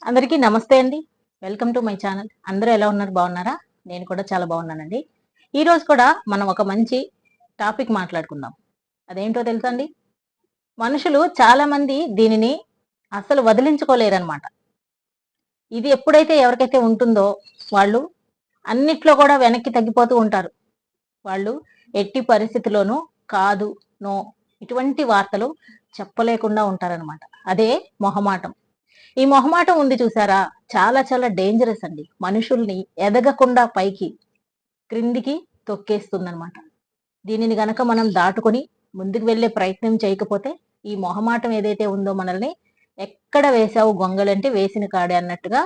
అందరికీ నమస్తే అండి. వెల్కమ్ టు మై ఛానల్ అందరూ ఎలా ఉన్నారు? బాగున్నారా? నేను కూడా చాలా బాగున్నానండి. ఈరోజు కూడా మనం ఒక మంచి టాపిక్ మాట్లాడుకుందాం. అదేంటో తెలుసా అండి? మనుషులు చాలామంది దీనిని అసలు వదిలించుకోలేరన్నమాట. ఇది ఎప్పుడైతే ఎవరికైతే ఉంటుందో వాళ్ళు అన్నిట్లో కూడా వెనక్కి తగ్గిపోతూ ఉంటారు. వాళ్ళు ఎట్టి పరిస్థితిలోనూ కాదు నో ఇటువంటి వార్తలు చెప్పలేకుండా ఉంటారనమాట అదే మొహమాటం. ఈ మొహమాటం ఉంది చూసారా? చాలా చాలా డేంజరస్ అండి. మనుషుల్ని ఎదగకుండా పైకి క్రిందికి తొక్కేస్తుందనమాట దీనిని గనక మనం దాటుకొని ముందుకు వెళ్ళే ప్రయత్నం చేయకపోతే ఈ మొహమాటం ఏదైతే ఉందో మనల్ని ఎక్కడ వేసావు గొంగలంటే వేసిన కాడే అన్నట్టుగా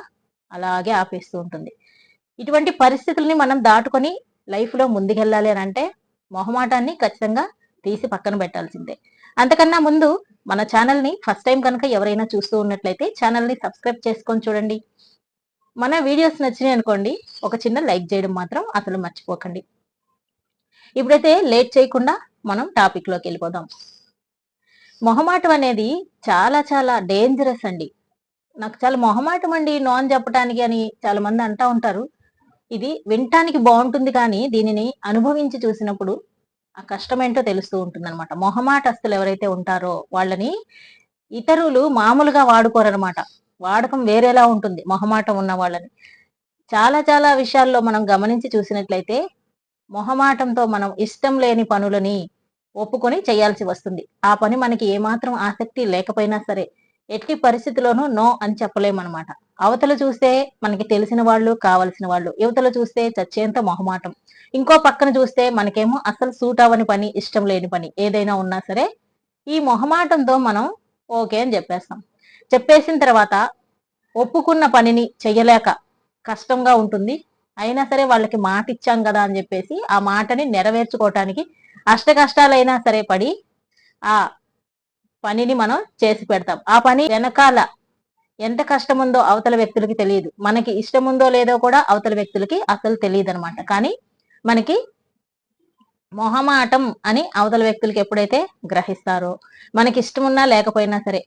అలాగే ఆపేస్తూ ఉంటుంది. ఇటువంటి పరిస్థితుల్ని మనం దాటుకొని లైఫ్లో ముందుకెళ్ళాలి అని అంటే మొహమాటాన్ని ఖచ్చితంగా తీసి పక్కన పెట్టాల్సిందే. అంతకన్నా ముందు మన ఛానల్ని ఫస్ట్ టైం కనుక ఎవరైనా చూస్తూ ఉన్నట్లయితే ఛానల్ని సబ్స్క్రైబ్ చేసుకొని చూడండి. మన వీడియోస్ నచ్చినాయి అనుకోండి ఒక చిన్న లైక్ చేయడం మాత్రం అసలు మర్చిపోకండి. ఇప్పుడైతే లేట్ చేయకుండా మనం టాపిక్లోకి వెళ్ళిపోదాం. మొహమాటం అనేది చాలా చాలా డేంజరస్ అండి. నాకు చాలా మొహమాటం అండి నాన్ చెప్పడానికి అని చాలా మంది అంటా ఉంటారు. ఇది వినటానికి బాగుంటుంది కానీ దీనిని అనుభవించి చూసినప్పుడు ఆ కష్టం ఏంటో తెలుస్తూ ఉంటుంది అనమాట మొహమాటస్తులు ఎవరైతే ఉంటారో వాళ్ళని ఇతరులు మామూలుగా వాడుకోరనమాట వాడకం వేరేలా ఉంటుంది మొహమాటం ఉన్న వాళ్ళని. చాలా చాలా విషయాల్లో మనం గమనించి చూసినట్లయితే మొహమాటంతో మనం ఇష్టం లేని పనులని ఒప్పుకొని చేయాల్సి వస్తుంది. ఆ పని మనకి ఏమాత్రం ఆసక్తి లేకపోయినా సరే ఎట్టి పరిస్థితిలోనూ నో అని చెప్పలేమన్నమాట. అవతల చూస్తే మనకి తెలిసిన వాళ్ళు కావలసిన వాళ్ళు యువతలు చూస్తే చచ్చేంత మొహమాటం. ఇంకో పక్కన చూస్తే మనకేమో అసలు సూట్ అవ్వని పని ఇష్టం లేని పని ఏదైనా ఉన్నా సరే ఈ మొహమాటంతో మనం ఓకే అని చెప్పేస్తాం. చెప్పేసిన తర్వాత ఒప్పుకున్న పనిని చెయ్యలేక కష్టంగా ఉంటుంది. అయినా సరే వాళ్ళకి మాట ఇచ్చాం కదా అని చెప్పేసి ఆ మాటని నెరవేర్చుకోవటానికి అష్ట కష్టాలైనా సరే పడి ఆ పనిని మనం చేసి పెడతాం. ఆ పని వెనకాల ఎంత కష్టం ఉందో అవతల వ్యక్తులకి తెలియదు. మనకి ఇష్టం ఉందో లేదో కూడా అవతల వ్యక్తులకి అసలు తెలియదు అనమాట కానీ మనకి మొహమాటం అని అవతల వ్యక్తులకి ఎప్పుడైతే గ్రహిస్తారో మనకి ఇష్టం ఉన్నా లేకపోయినా సరే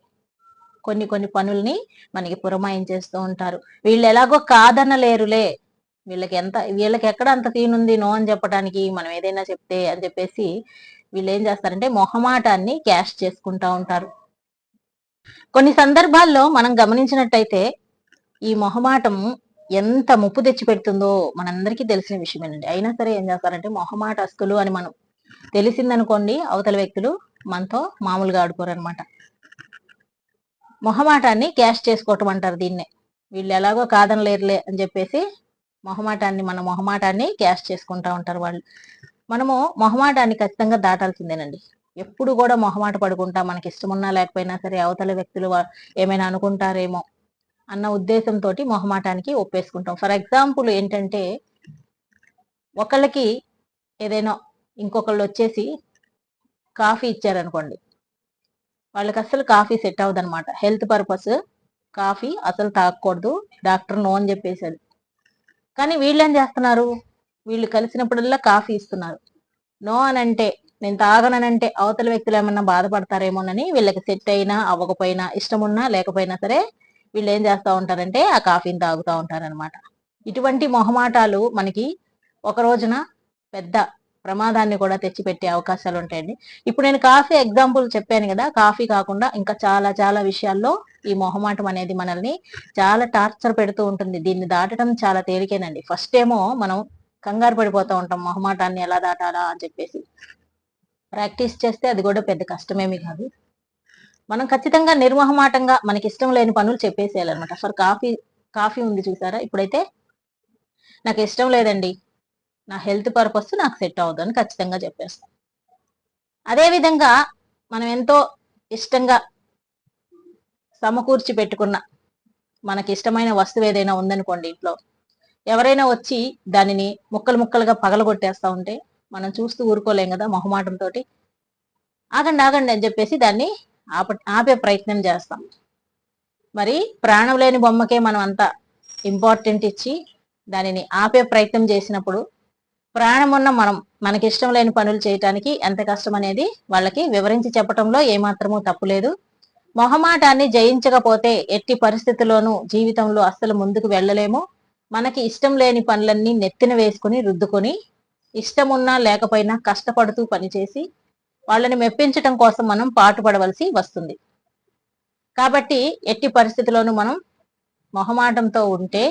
కొన్ని కొన్ని పనుల్ని మనకి పురమాయించేస్తూ ఉంటారు. వీళ్ళు ఎలాగో కాదనలేరులే వీళ్ళకి ఎంత వీళ్ళకి ఎక్కడ అంత తీనుంది నో అని చెప్పడానికి మనం ఏదైనా చెప్తే అని చెప్పేసి వీళ్ళు ఏం చేస్తారంటే మొహమాటాన్ని క్యాష్ చేసుకుంటా ఉంటారు. కొన్ని సందర్భాల్లో మనం గమనించినట్టయితే ఈ మొహమాటం ఎంత ముప్పు తెచ్చి పెడుతుందో మనందరికీ తెలిసిన విషయమేనండి. అయినా సరే ఏం చేస్తారంటే మొహమాట అస్సులు అని మనం తెలిసిందనుకోండి అవతల వ్యక్తులు మనతో మామూలుగా ఆడుకోరు అనమాట మొహమాటాన్ని క్యాష్ చేసుకోవటం అంటారు దీన్నే. వీళ్ళు ఎలాగో కాదనలేరులే అని చెప్పేసి మొహమాటాన్ని మన మొహమాటాన్ని క్యాష్ చేసుకుంటా ఉంటారు వాళ్ళు. మనము మొహమాటాన్ని ఖచ్చితంగా దాటాల్సిందేనండి. ఎప్పుడు కూడా మొహమాట పడుకుంటా. మనకి ఇష్టం ఉన్నా లేకపోయినా సరే అవతల వ్యక్తులు ఏమైనా అనుకుంటారేమో అన్న ఉద్దేశంతో మొహమాటానికి ఒప్పేసుకుంటాం. ఫర్ ఎగ్జాంపుల్ ఏంటంటే ఒకళ్ళకి ఏదైనా ఇంకొకళ్ళు వచ్చేసి కాఫీ ఇచ్చారనుకోండి. వాళ్ళకి అసలు కాఫీ సెట్ అవ్వదు అనమాట హెల్త్ పర్పస్ కాఫీ అసలు తాగకూడదు. డాక్టర్ నో అని చెప్పేసాడు కానీ వీళ్ళు ఏం చేస్తున్నారు? వీళ్ళు కలిసినప్పుడల్లా కాఫీ ఇస్తున్నారు. నో అని అంటే నేను తాగననంటే అవతల వ్యక్తులు ఏమన్నా బాధపడతారేమోనని వీళ్ళకి సెట్ అయినా అవ్వకపోయినా ఇష్టం ఉన్నా లేకపోయినా సరే వీళ్ళు ఏం చేస్తూ ఉంటారంటే ఆ కాఫీని తాగుతూ ఉంటారనమాట ఇటువంటి మొహమాటాలు మనకి ఒక రోజున పెద్ద ప్రమాదాన్ని కూడా తెచ్చిపెట్టే అవకాశాలు ఉంటాయండి. ఇప్పుడు నేను కాఫీ ఎగ్జాంపుల్ చెప్పాను కదా కాఫీ కాకుండా ఇంకా చాలా చాలా విషయాల్లో ఈ మొహమాటం అనేది మనల్ని చాలా టార్చర్ పెడుతూ ఉంటుంది. దీన్ని దాటడం చాలా తేలికేనండి. ఫస్ట్ ఏమో మనం కంగారు పడిపోతూ ఉంటాం. మొహమాటాన్ని ఎలా దాటాలా అని చెప్పేసి. ప్రాక్టీస్ చేస్తే అది కూడా పెద్ద కష్టమేమి కాదు. మనం ఖచ్చితంగా నిర్మహమాటంగా మనకి ఇష్టం లేని పనులు చెప్పేసేయాలన్నమాట. ఫర్ కాఫీ కాఫీ ఉంది చూసారా? ఇప్పుడైతే నాకు ఇష్టం లేదండి. నా హెల్త్ పర్పస్ నాకు సెట్ అవ్వదు అని ఖచ్చితంగా చెప్పేస్తాం. అదేవిధంగా మనం ఎంతో ఇష్టంగా సమకూర్చి పెట్టుకున్న మనకి ఇష్టమైన వస్తువు ఏదైనా ఉందనుకోండి ఇంట్లో. ఎవరైనా వచ్చి దానిని ముక్కలు ముక్కలుగా పగలగొట్టేస్తా ఉంటే మనం చూస్తూ ఊరుకోలేం కదా మొహమాటంతో ఆగండి ఆగండి అని చెప్పేసి దాన్ని ఆప ఆపే ప్రయత్నం చేస్తాం. మరి ప్రాణం లేని బొమ్మకే మనం అంత ఇంపార్టెంట్ ఇచ్చి దానిని ఆపే ప్రయత్నం చేసినప్పుడు ప్రాణం ఉన్న మనం మనకిష్టం లేని పనులు చేయటానికి ఎంత కష్టం అనేది వాళ్ళకి వివరించి చెప్పటంలో ఏమాత్రమూ తప్పులేదు మొహమాటాన్ని జయించకపోతే ఎట్టి పరిస్థితుల్లోనూ జీవితంలో అస్సలు ముందుకు వెళ్ళలేము. మనకి ఇష్టం లేని పనులన్నీ నెత్తిన వేసుకుని రుద్దుకొని ఇష్టమున్నా లేకపోయినా కష్టపడుతూ పనిచేసి వాళ్ళని మెప్పించటం కోసం మనం పాటుపడవలసి వస్తుంది. కాబట్టి ఎట్టి పరిస్థితుల్లోనూ మనం మొహమాటంతో ఉంటే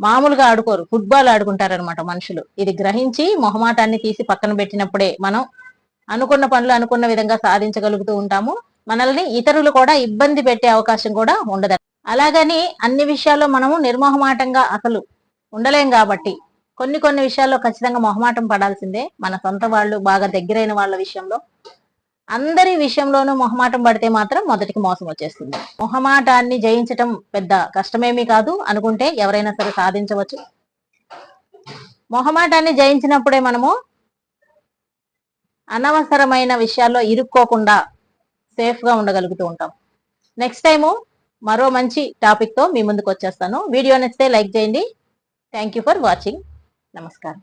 మామూలుగా ఆడుకోరు ఫుట్బాల్ ఆడుకుంటారనమాట మనుషులు. ఇది గ్రహించి మొహమాటాన్ని తీసి పక్కన పెట్టినప్పుడే మనం అనుకున్న పనులు అనుకున్న విధంగా సాధించగలుగుతూ ఉంటాము. మనల్ని ఇతరులు కూడా ఇబ్బంది పెట్టే అవకాశం కూడా ఉండదు అలాగని అన్ని విషయాల్లో మనము నిర్మోహమాటంగా అసలు ఉండలేం కాబట్టి కొన్ని కొన్ని విషయాల్లో ఖచ్చితంగా మొహమాటం పడాల్సిందే మన సొంత వాళ్ళు బాగా దగ్గరైన వాళ్ళ విషయంలో. అందరి విషయంలోనూ మొహమాటం పడితే మాత్రం మొదటికి మోసం వచ్చేస్తుంది. మొహమాటాన్ని జయించటం పెద్ద కష్టమేమీ కాదు. అనుకుంటే ఎవరైనా సరే సాధించవచ్చు. మొహమాటాన్ని జయించినప్పుడే మనము అనవసరమైన విషయాల్లో ఇరుక్కోకుండా సేఫ్గా ఉండగలుగుతూ ఉంటాం. నెక్స్ట్ టైము మరో మంచి టాపిక్తో మీ ముందుకు వచ్చేస్తాను. వీడియో నచ్చితే లైక్ చేయండి. Thank for watching. నమస్కారం.